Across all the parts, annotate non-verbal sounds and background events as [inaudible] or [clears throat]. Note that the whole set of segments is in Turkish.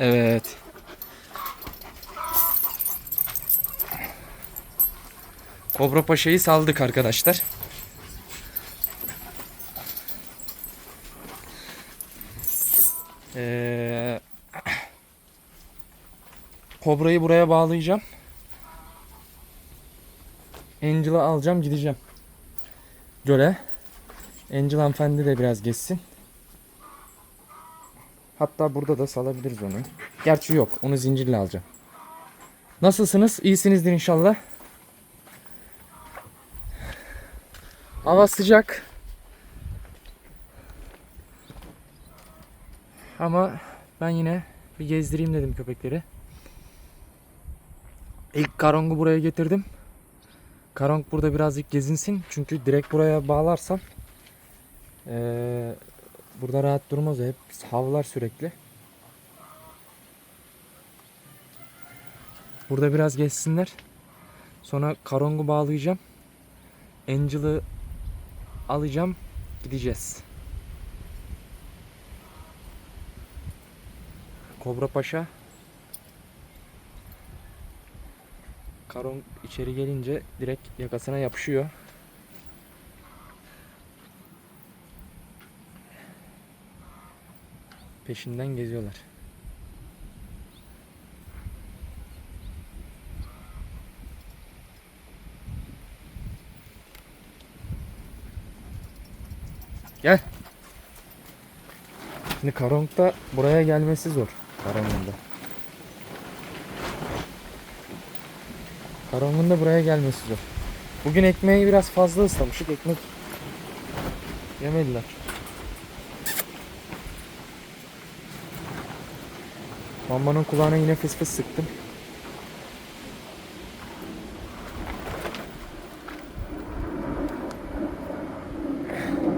Evet. Kobra Paşa'yı saldık arkadaşlar. Ee, Kobra'yı buraya bağlayacağım. Angel'ı alacağım gideceğim. Göle. Angel hanımefendi de biraz geçsin. Hatta burada da salabiliriz onu. Gerçi yok. Onu zincirle alacağım. Nasılsınız? İyisinizdir inşallah. Hava sıcak. Ama ben yine bir gezdireyim dedim köpekleri. İlk karongu buraya getirdim. Karong burada birazcık gezinsin. Çünkü direkt buraya bağlarsam eee, burada rahat durmaz. Hep havlar sürekli. Burada biraz geçsinler. Sonra Karong'u bağlayacağım. Angel'ı alacağım. Gideceğiz. Kobra Paşa. Karong içeri gelince direkt yakasına yapışıyor. Peşinden geziyorlar. Gel. Şimdi Karong'da buraya gelmesi zor. Karong'un da. Karong'un da buraya gelmesi zor. Bugün ekmeği biraz fazla ıslamışık. Ekmek yemediler. Mambanın kulağına yine fıs fıs sıktım.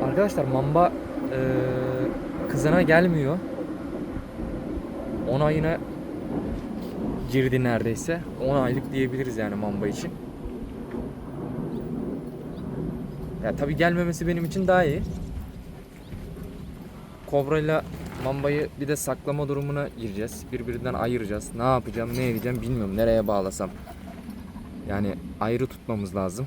Arkadaşlar mamba eee, kızına gelmiyor. 10 ayına girdi neredeyse. 10 aylık diyebiliriz yani mamba için. Ya tabii gelmemesi benim için daha iyi. Kobra ile mambayı bir de saklama durumuna gireceğiz. Birbirinden ayıracağız. Ne yapacağım, ne edeceğim bilmiyorum. Nereye bağlasam. Yani ayrı tutmamız lazım.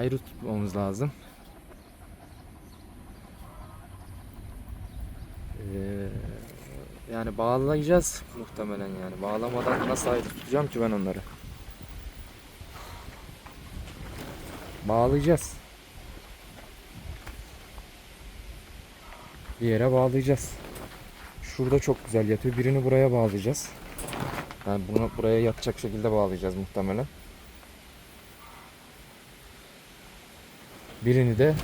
ayrı tutmamız lazım. Ee, yani bağlayacağız muhtemelen yani. Bağlamadan nasıl ayrı tutacağım ki ben onları? Bağlayacağız. Bir yere bağlayacağız. Şurada çok güzel yatıyor. Birini buraya bağlayacağız. Yani bunu buraya yatacak şekilde bağlayacağız muhtemelen. Birini de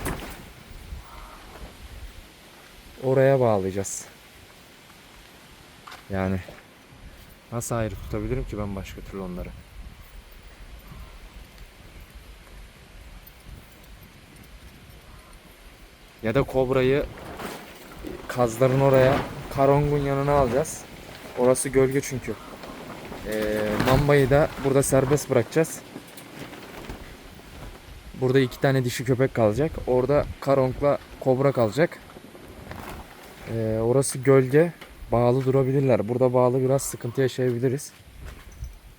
oraya bağlayacağız. Yani nasıl ayrı tutabilirim ki ben başka türlü onları? Ya da kobrayı kazların oraya, karongun yanına alacağız. Orası gölge çünkü. Ee, mambayı da burada serbest bırakacağız. Burada iki tane dişi köpek kalacak. Orada karonkla kobra kalacak. Ee, orası gölge. Bağlı durabilirler. Burada bağlı biraz sıkıntı yaşayabiliriz.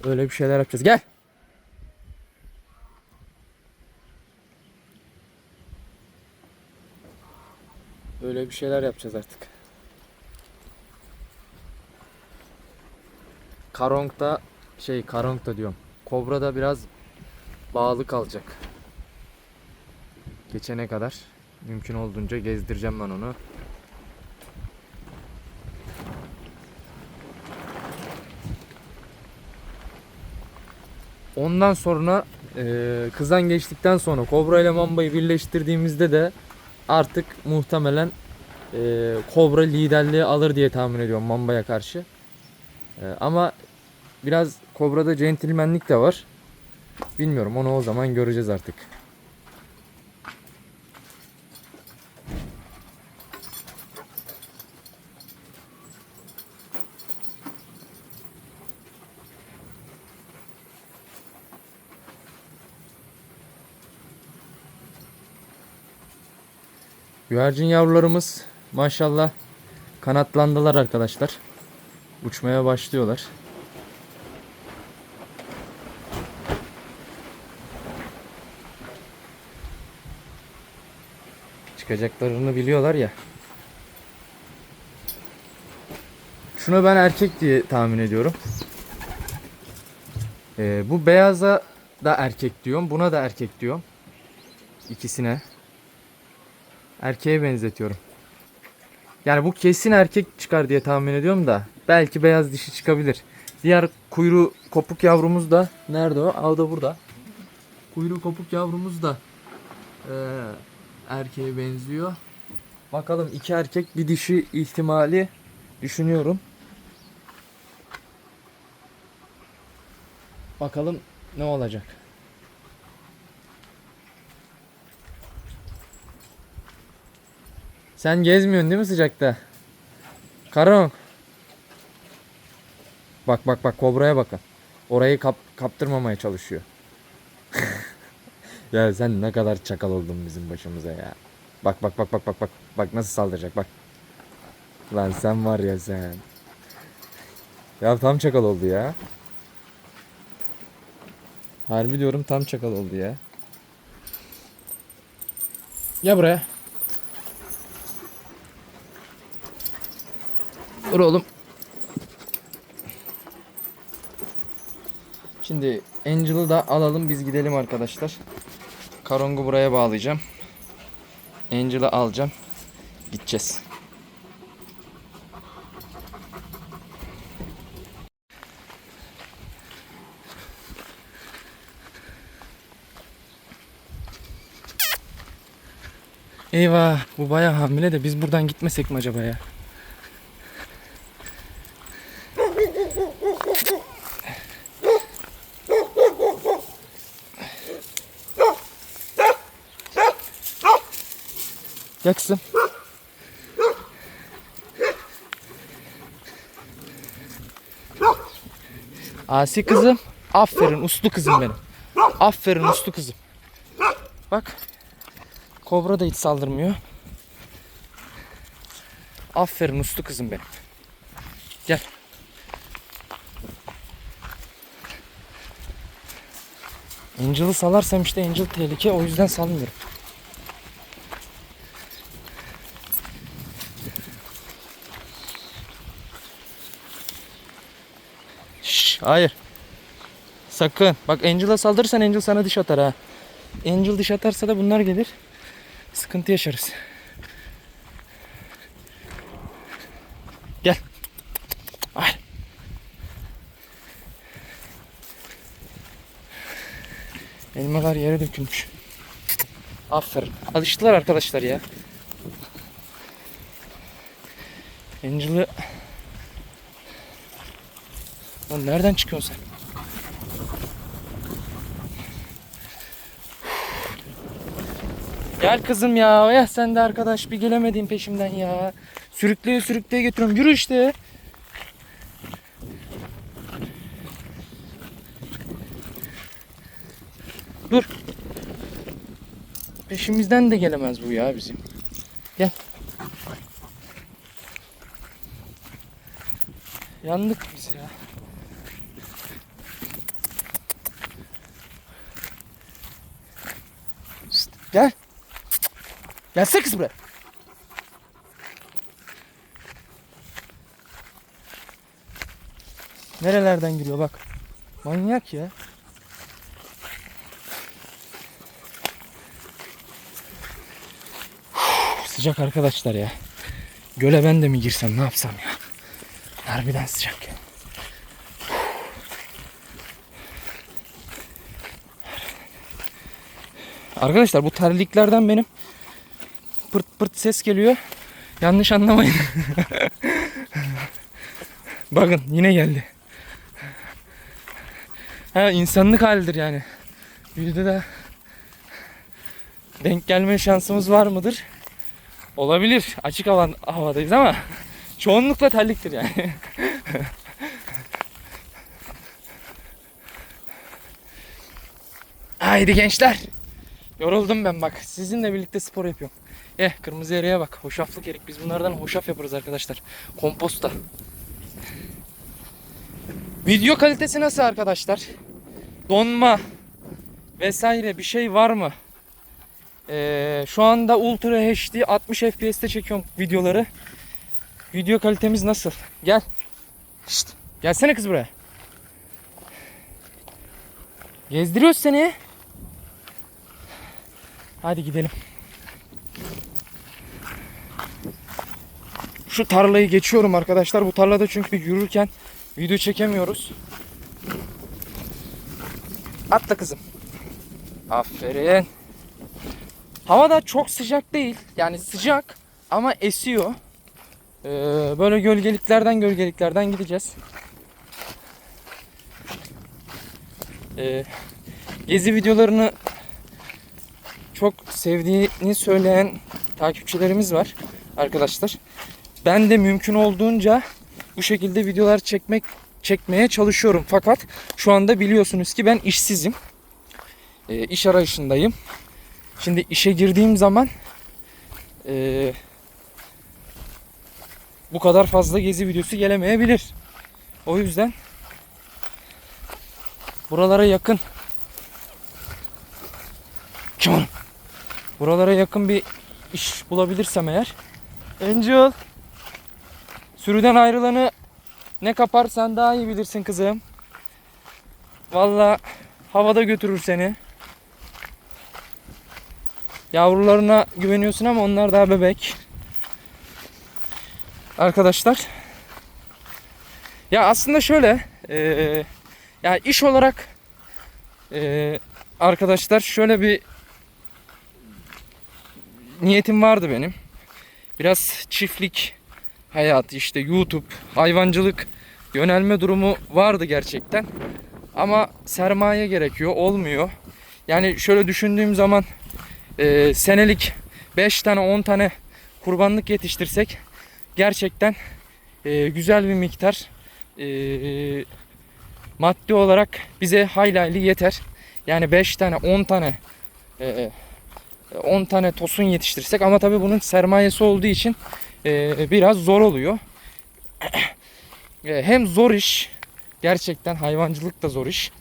Öyle bir şeyler yapacağız. Gel. Öyle bir şeyler yapacağız artık. Karonk'ta şey Karonk'ta diyorum. Kobra da biraz bağlı kalacak. Geçene kadar mümkün olduğunca gezdireceğim ben onu. Ondan sonra e, kızan geçtikten sonra Kobra ile Mamba'yı birleştirdiğimizde de artık muhtemelen ee, e, Kobra liderliği alır diye tahmin ediyorum Mamba'ya karşı. E, ama biraz Kobra'da centilmenlik de var. Bilmiyorum onu o zaman göreceğiz artık. Güvercin yavrularımız maşallah kanatlandılar arkadaşlar. Uçmaya başlıyorlar. Çıkacaklarını biliyorlar ya. Şuna ben erkek diye tahmin ediyorum. Ee, bu beyaza da erkek diyorum. Buna da erkek diyorum. İkisine. Erkeğe benzetiyorum. Yani bu kesin erkek çıkar diye tahmin ediyorum da. Belki beyaz dişi çıkabilir. Diğer kuyruğu kopuk yavrumuz da nerede o? Aa, burada. Kuyruğu kopuk yavrumuz da ee, erkeğe benziyor. Bakalım iki erkek bir dişi ihtimali düşünüyorum. Bakalım ne olacak. Sen gezmiyorsun değil mi sıcakta? Karon. Bak bak bak kobraya bakın. Orayı kap, kaptırmamaya çalışıyor. [laughs] ya sen ne kadar çakal oldun bizim başımıza ya. Bak bak bak bak bak bak. Bak nasıl saldıracak bak. Lan sen var ya sen. Ya tam çakal oldu ya. Harbi diyorum tam çakal oldu ya. Gel buraya. Dur oğlum. Şimdi Angel'ı da alalım biz gidelim arkadaşlar. Karong'u buraya bağlayacağım. Angel'ı alacağım. Gideceğiz. Eyvah bu bayağı hamile de biz buradan gitmesek mi acaba ya? Gel. Asi kızım. Aferin uslu kızım benim. Aferin uslu kızım. Bak. Kobra da hiç saldırmıyor. Aferin uslu kızım benim. Angel'ı salarsam işte Angel tehlike o yüzden salmıyorum. Şşş, hayır. Sakın. Bak Angel'a saldırırsan Angel sana diş atar ha. Angel diş atarsa da bunlar gelir. Sıkıntı yaşarız. Gel. Ay. Elmalar yere dökülmüş. Aferin. Alıştılar arkadaşlar ya. Angel'ı Lan nereden çıkıyorsun sen? Gel kızım ya. Ya sen de arkadaş bir gelemedin peşimden ya. Sürükleye sürükleye getiriyorum. Yürü işte. Dur. Peşimizden de gelemez bu ya bizim. Gel. Yandık biz ya. Şşt, gel. Gelsene kız buraya. Nerelerden giriyor bak. Manyak ya. Sıcak arkadaşlar ya. Göle ben de mi girsem ne yapsam ya. Harbiden sıcak. Arkadaşlar bu terliklerden benim pırt pırt ses geliyor. Yanlış anlamayın. [laughs] Bakın yine geldi. Ha insanlık halidir yani. Bir de denk gelme şansımız var mıdır? Olabilir. Açık alan havadayız ama çoğunlukla terliktir yani. [laughs] Haydi gençler. Yoruldum ben bak. Sizinle birlikte spor yapıyorum. Eh kırmızı eriğe bak. Hoşaflık erik. Biz bunlardan hoşaf yaparız arkadaşlar. Komposta. Video kalitesi nasıl arkadaşlar? Donma vesaire bir şey var mı? Ee, şu anda Ultra HD 60 FPS'te çekiyorum videoları. Video kalitemiz nasıl? Gel. Şşt. Gelsene kız buraya. Gezdiriyoruz seni. Hadi gidelim. Şu tarlayı geçiyorum arkadaşlar. Bu tarlada çünkü yürürken video çekemiyoruz. Atla kızım. Aferin. Hava da çok sıcak değil. Yani sıcak ama esiyor. Ee, böyle gölgeliklerden gölgeliklerden gideceğiz. Ee, gezi videolarını çok sevdiğini söyleyen takipçilerimiz var arkadaşlar. Ben de mümkün olduğunca bu şekilde videolar çekmek çekmeye çalışıyorum. Fakat şu anda biliyorsunuz ki ben işsizim. Ee, iş arayışındayım. Şimdi işe girdiğim zaman ee, bu kadar fazla gezi videosu gelemeyebilir. O yüzden buralara yakın on. Buralara yakın bir iş bulabilirsem eğer Angel Sürüden ayrılanı ne kapar sen daha iyi bilirsin kızım. Valla havada götürür seni. Yavrularına güveniyorsun ama onlar daha bebek. Arkadaşlar. Ya aslında şöyle. eee ya iş olarak eee, arkadaşlar şöyle bir niyetim vardı benim. Biraz çiftlik hayatı işte YouTube, hayvancılık yönelme durumu vardı gerçekten. Ama sermaye gerekiyor, olmuyor. Yani şöyle düşündüğüm zaman e, senelik 5 tane 10 tane kurbanlık yetiştirsek gerçekten e, güzel bir miktar e, maddi olarak bize hayli hayli yeter. Yani 5 tane 10 tane e, 10 tane tosun yetiştirsek ama tabii bunun sermayesi olduğu için e, biraz zor oluyor. [clears throat] E, hem zor iş gerçekten hayvancılık da zor iş.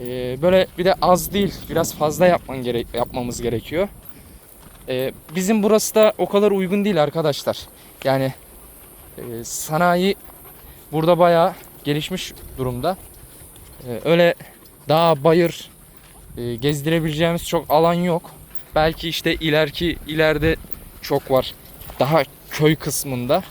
E, böyle bir de az değil biraz fazla yapman gerek yapmamız gerekiyor. E, bizim burası da o kadar uygun değil arkadaşlar. Yani e, sanayi burada bayağı gelişmiş durumda. E, öyle dağ bayır e, gezdirebileceğimiz çok alan yok. Belki işte ileriki ileride çok var. Daha köy kısmında.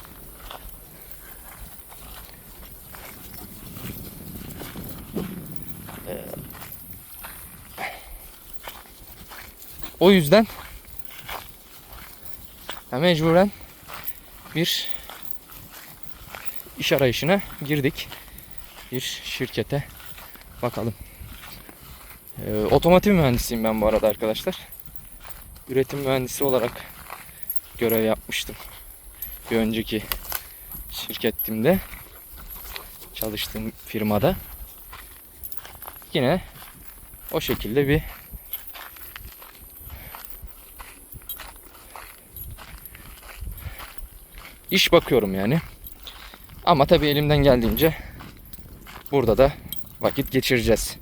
O yüzden ya mecburen bir iş arayışına girdik. Bir şirkete bakalım. Ee, otomotiv mühendisiyim ben bu arada arkadaşlar. Üretim mühendisi olarak görev yapmıştım. Bir önceki şirketimde çalıştığım firmada yine o şekilde bir iş bakıyorum yani. Ama tabii elimden geldiğince burada da vakit geçireceğiz.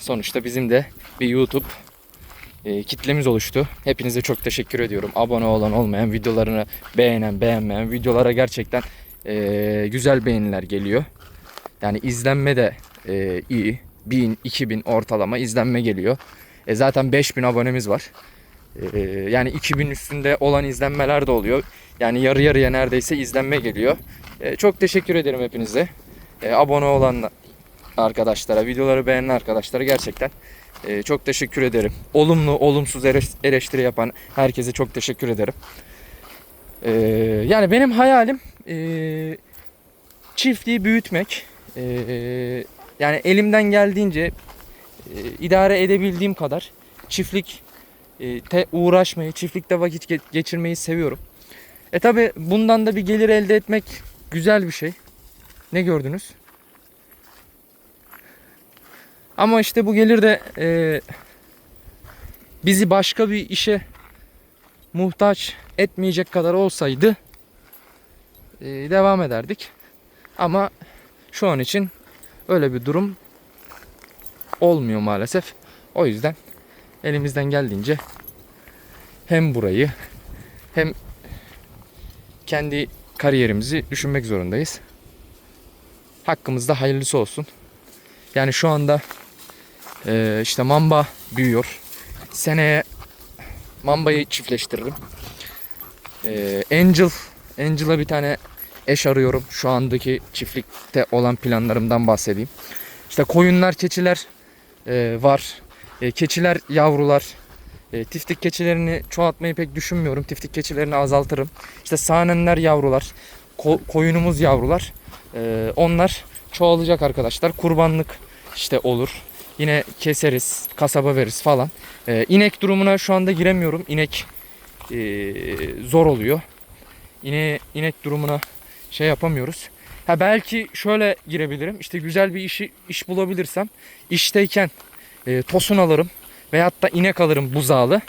Sonuçta bizim de bir YouTube e, kitlemiz oluştu. Hepinize çok teşekkür ediyorum. Abone olan olmayan, videolarını beğenen, beğenmeyen, videolara gerçekten e, güzel beğeniler geliyor. Yani izlenme de e, iyi. 1000, 2000 ortalama izlenme geliyor. E, zaten 5000 abonemiz var. E, yani 2000 üstünde olan izlenmeler de oluyor. Yani yarı yarıya neredeyse izlenme geliyor. E, çok teşekkür ederim hepinize. E, abone olan arkadaşlara, videoları beğenen arkadaşlara gerçekten ee, çok teşekkür ederim. Olumlu, olumsuz eleş- eleştiri yapan herkese çok teşekkür ederim. Ee, yani benim hayalim ee, çiftliği büyütmek. Ee, yani elimden geldiğince ee, idare edebildiğim kadar çiftlik ee, te uğraşmayı, çiftlikte vakit ge- geçirmeyi seviyorum. E tabi bundan da bir gelir elde etmek güzel bir şey. Ne gördünüz? Ama işte bu gelir de e, bizi başka bir işe muhtaç etmeyecek kadar olsaydı e, devam ederdik. Ama şu an için öyle bir durum olmuyor maalesef. O yüzden elimizden geldiğince hem burayı hem kendi kariyerimizi düşünmek zorundayız. Hakkımızda hayırlısı olsun. Yani şu anda e, işte mamba büyüyor. Seneye mambayı çiftleştiririm. E, Angel, Angel'a bir tane eş arıyorum. Şu andaki çiftlikte olan planlarımdan bahsedeyim. İşte koyunlar, keçiler e, var. E, keçiler, yavrular. E, tiftik keçilerini çoğaltmayı pek düşünmüyorum. Tiftik keçilerini azaltırım. İşte sağnenler yavrular. ko- koyunumuz yavrular. E, onlar çoğalacak arkadaşlar. Kurbanlık işte olur. Yine keseriz, kasaba veririz falan. E, inek durumuna şu anda giremiyorum. İnek e, zor oluyor. İne, inek durumuna şey yapamıyoruz. Ha belki şöyle girebilirim. İşte güzel bir işi iş bulabilirsem işteyken e, tosun alırım veyahut da inek alırım buzağlı.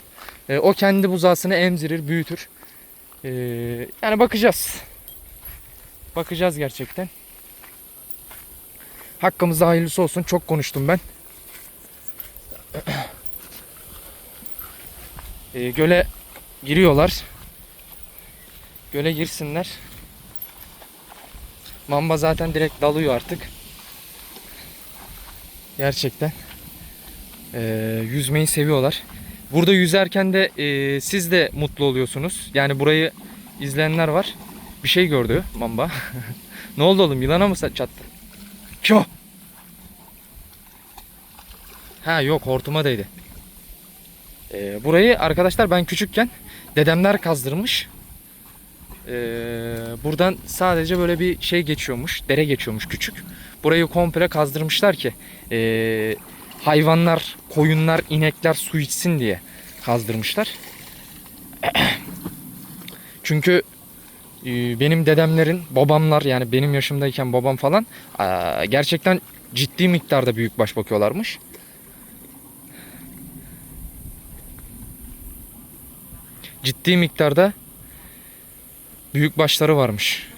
E, o kendi buzağısını emzirir, büyütür. E, yani bakacağız. Bakacağız gerçekten. Hakkımızda hayırlısı olsun. Çok konuştum ben. E, göle giriyorlar. Göle girsinler. Mamba zaten direkt dalıyor artık. Gerçekten. Ee, yüzmeyi seviyorlar. Burada yüzerken de e, siz de mutlu oluyorsunuz. Yani burayı izleyenler var. Bir şey gördü mamba. [laughs] ne oldu oğlum? Yılana mı çattı? Kyo! Ha yok hortuma değdi. Ee, burayı arkadaşlar ben küçükken dedemler kazdırmış. Ee, buradan sadece böyle bir şey geçiyormuş, dere geçiyormuş küçük. Burayı komple kazdırmışlar ki ee, hayvanlar, koyunlar, inekler su içsin diye kazdırmışlar. [clears throat] Çünkü ee, benim dedemlerin, babamlar yani benim yaşımdayken babam falan gerçekten ciddi miktarda büyükbaş bakıyorlarmış. Ciddi miktarda büyük başları varmış.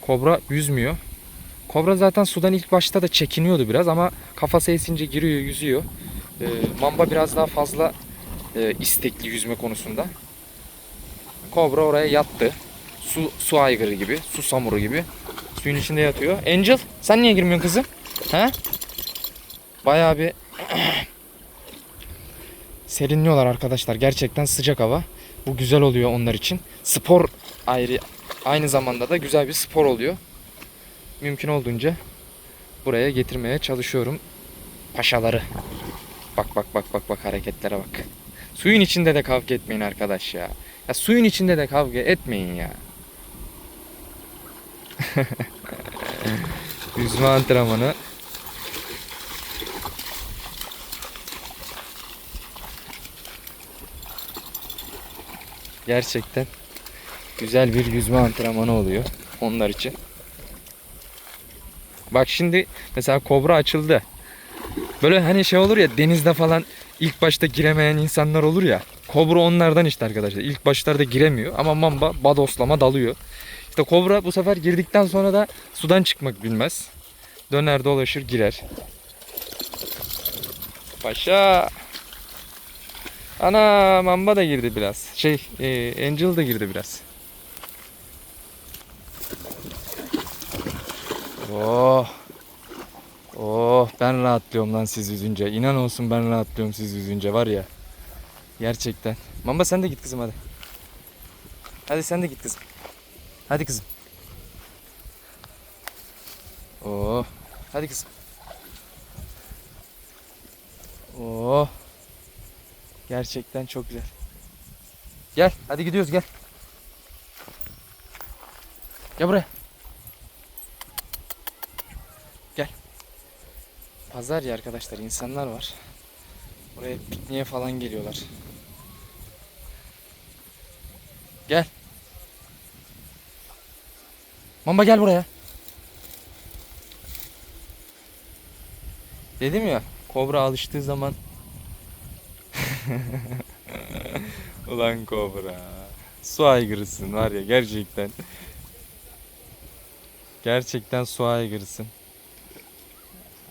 Kobra yüzmüyor. Kobra zaten sudan ilk başta da çekiniyordu biraz ama kafası esince giriyor, yüzüyor. Ee, mamba biraz daha fazla e, istekli yüzme konusunda. Kobra oraya yattı. Su su aygırı gibi, su samuru gibi suyun içinde yatıyor. Angel, sen niye girmiyorsun kızım? He? Bayağı bir [clears throat] serinliyorlar arkadaşlar. Gerçekten sıcak hava. Bu güzel oluyor onlar için. Spor ayrı aynı zamanda da güzel bir spor oluyor. Mümkün olduğunca buraya getirmeye çalışıyorum paşaları. Bak bak bak bak bak hareketlere bak. Suyun içinde de kavga etmeyin arkadaş ya. Ya suyun içinde de kavga etmeyin ya. [laughs] Yüzme antrenmanı. Gerçekten güzel bir yüzme antrenmanı oluyor onlar için. Bak şimdi mesela kobra açıldı. Böyle hani şey olur ya denizde falan ilk başta giremeyen insanlar olur ya. Kobra onlardan işte arkadaşlar. İlk başlarda giremiyor ama mamba badoslama dalıyor. İşte kobra bu sefer girdikten sonra da sudan çıkmak bilmez. Döner dolaşır girer. Paşa. Ana mamba da girdi biraz. Şey e, Angel da girdi biraz. Oh. Oh ben rahatlıyorum lan siz yüzünce. İnan olsun ben rahatlıyorum siz yüzünce var ya. Gerçekten. Mamba sen de git kızım hadi. Hadi sen de git kızım. Hadi kızım. Oh. Hadi kızım. Oh. Gerçekten çok güzel. Gel hadi gidiyoruz gel. Gel buraya. Gel. Pazar ya arkadaşlar insanlar var. Buraya pikniğe falan geliyorlar. Gel. Mamba gel buraya. Dedim ya kobra alıştığı zaman [laughs] Ulan kobra. Su aygırısın var ya gerçekten. Gerçekten su aygırısın.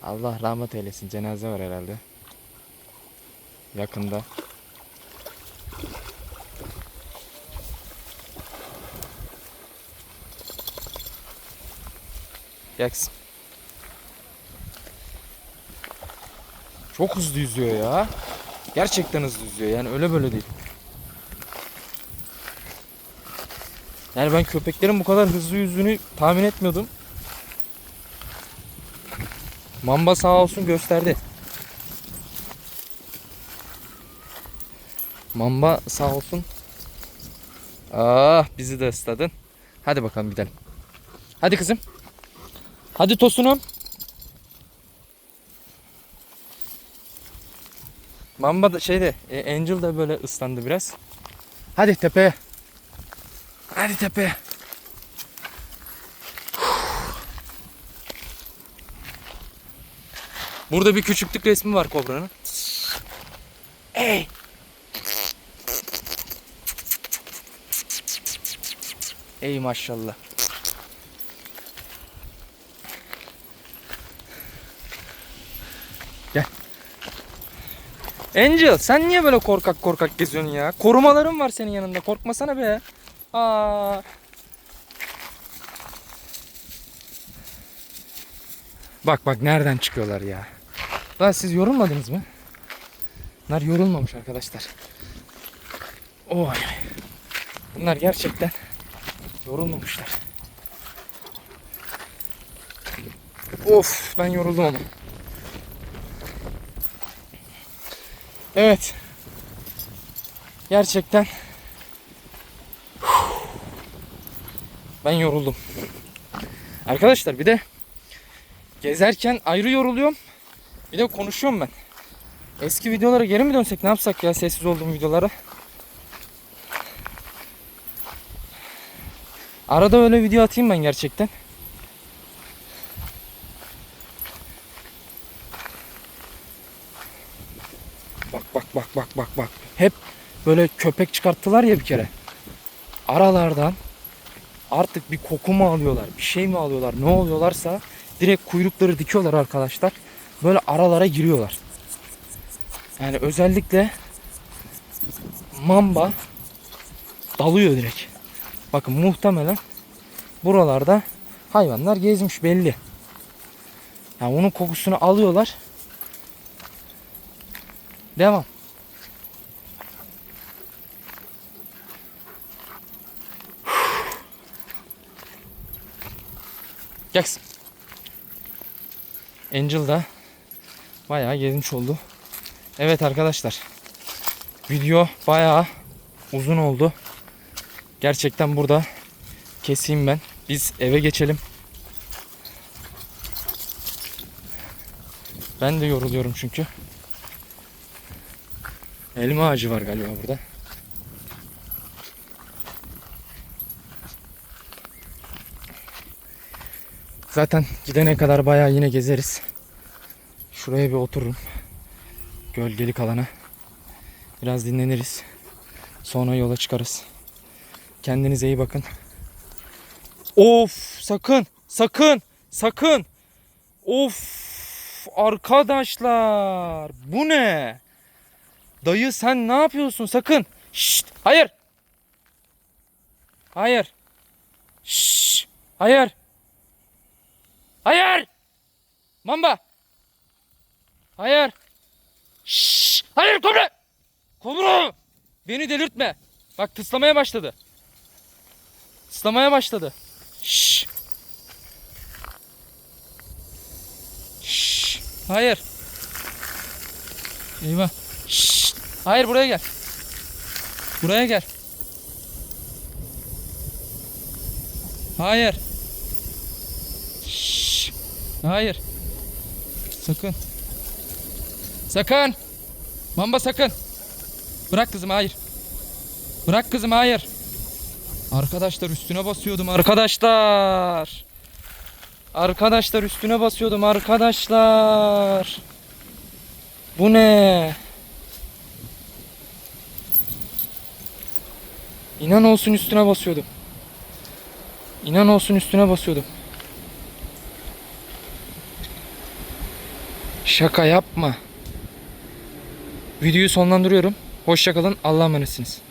Allah rahmet eylesin. Cenaze var herhalde. Yakında. Yaksın. Çok hızlı yüzüyor ya. Gerçekten hızlı yüzüyor. Yani öyle böyle değil. Yani ben köpeklerin bu kadar hızlı yüzdüğünü tahmin etmiyordum. Mamba sağ olsun gösterdi. Mamba sağ olsun. Ah bizi de ısladın. Hadi bakalım gidelim. Hadi kızım. Hadi tosunum. Mamba da şeyde e, Angel da böyle ıslandı biraz. Hadi tepeye. Hadi tepeye. Burada bir küçüklük resmi var kobranın. Ey! Ey maşallah. Gel. Angel sen niye böyle korkak korkak geziyorsun ya? Korumaların var senin yanında. Korkmasana be. Aa. Bak bak nereden çıkıyorlar ya. Lan siz yorulmadınız mı? Bunlar yorulmamış arkadaşlar. Oy. Bunlar gerçekten yorulmamışlar. Of ben yoruldum ama. Evet. Gerçekten ben yoruldum. Arkadaşlar bir de gezerken ayrı yoruluyorum. Bir de konuşuyorum ben. Eski videolara geri mi dönsek ne yapsak ya sessiz olduğum videolara? Arada öyle video atayım ben gerçekten. Bak bak bak bak bak bak. Hep böyle köpek çıkarttılar ya bir kere. Aralardan artık bir koku mu alıyorlar, bir şey mi alıyorlar, ne oluyorlarsa direkt kuyrukları dikiyorlar arkadaşlar. Böyle aralara giriyorlar. Yani özellikle mamba dalıyor direkt. Bakın muhtemelen buralarda hayvanlar gezmiş belli. Yani onun kokusunu alıyorlar. Devam. Jackson. Angel da bayağı gezmiş oldu. Evet arkadaşlar. Video bayağı uzun oldu. Gerçekten burada keseyim ben. Biz eve geçelim. Ben de yoruluyorum çünkü. Elma ağacı var galiba burada. Zaten gidene kadar bayağı yine gezeriz. Şuraya bir otururum. Gölgelik alana. Biraz dinleniriz. Sonra yola çıkarız. Kendinize iyi bakın. Of sakın sakın sakın. Of arkadaşlar bu ne? Dayı sen ne yapıyorsun sakın. Şşt hayır. Hayır. Şşt hayır. Hayır. Mamba. Hayır. Şşş! Hayır kobra! Kobra! Beni delirtme. Bak tıslamaya başladı. Tıslamaya başladı. Şşş! Şşş! Hayır. Eyvah. Şşş! Hayır buraya gel. Buraya gel. Hayır. Şşş! Hayır. Sakın. Sakın. Mamba sakın. Bırak kızım hayır. Bırak kızım hayır. Arkadaşlar üstüne basıyordum arkadaşlar. Arkadaşlar üstüne basıyordum arkadaşlar. Bu ne? İnan olsun üstüne basıyordum. İnan olsun üstüne basıyordum. Şaka yapma. Videoyu sonlandırıyorum. Hoşçakalın. Allah'a emanetsiniz.